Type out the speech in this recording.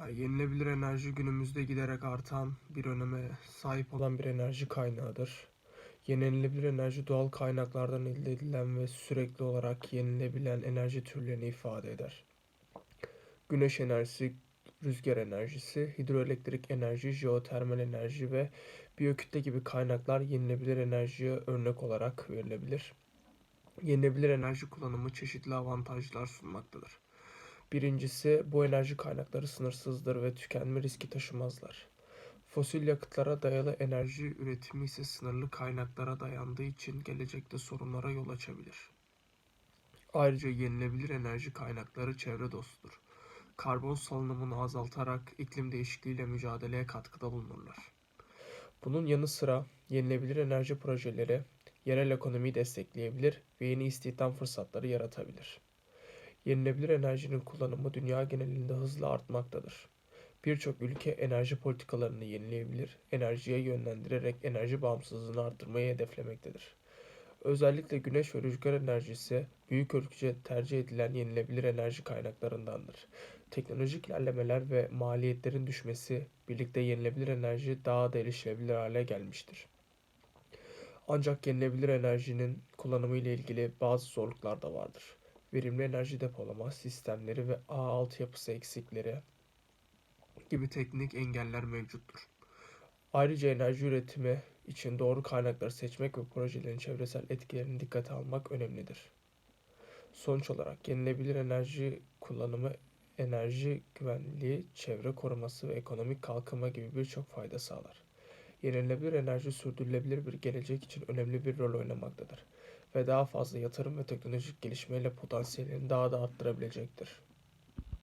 Yani yenilebilir enerji günümüzde giderek artan bir öneme sahip olan bir enerji kaynağıdır. Yenilebilir enerji doğal kaynaklardan elde edilen ve sürekli olarak yenilebilen enerji türlerini ifade eder. Güneş enerjisi, rüzgar enerjisi, hidroelektrik enerji, jeotermal enerji ve biyokütle gibi kaynaklar yenilebilir enerjiye örnek olarak verilebilir. Yenilebilir enerji kullanımı çeşitli avantajlar sunmaktadır. Birincisi bu enerji kaynakları sınırsızdır ve tükenme riski taşımazlar. Fosil yakıtlara dayalı enerji üretimi ise sınırlı kaynaklara dayandığı için gelecekte sorunlara yol açabilir. Ayrıca yenilebilir enerji kaynakları çevre dostudur. Karbon salınımını azaltarak iklim değişikliğiyle mücadeleye katkıda bulunurlar. Bunun yanı sıra yenilebilir enerji projeleri yerel ekonomiyi destekleyebilir ve yeni istihdam fırsatları yaratabilir. Yenilebilir enerjinin kullanımı dünya genelinde hızla artmaktadır. Birçok ülke enerji politikalarını yenileyebilir, enerjiye yönlendirerek enerji bağımsızlığını arttırmayı hedeflemektedir. Özellikle güneş ve rüzgar enerjisi büyük ölçüde tercih edilen yenilebilir enerji kaynaklarındandır. Teknolojik ilerlemeler ve maliyetlerin düşmesi birlikte yenilebilir enerji daha da erişilebilir hale gelmiştir. Ancak yenilebilir enerjinin kullanımı ile ilgili bazı zorluklar da vardır. Verimli enerji depolama sistemleri ve ağ altyapısı eksikleri gibi teknik engeller mevcuttur. Ayrıca enerji üretimi için doğru kaynakları seçmek ve projelerin çevresel etkilerini dikkate almak önemlidir. Sonuç olarak yenilebilir enerji kullanımı enerji güvenliği, çevre koruması ve ekonomik kalkınma gibi birçok fayda sağlar. Yenilenebilir enerji sürdürülebilir bir gelecek için önemli bir rol oynamaktadır ve daha fazla yatırım ve teknolojik gelişmeyle potansiyelini daha da arttırabilecektir.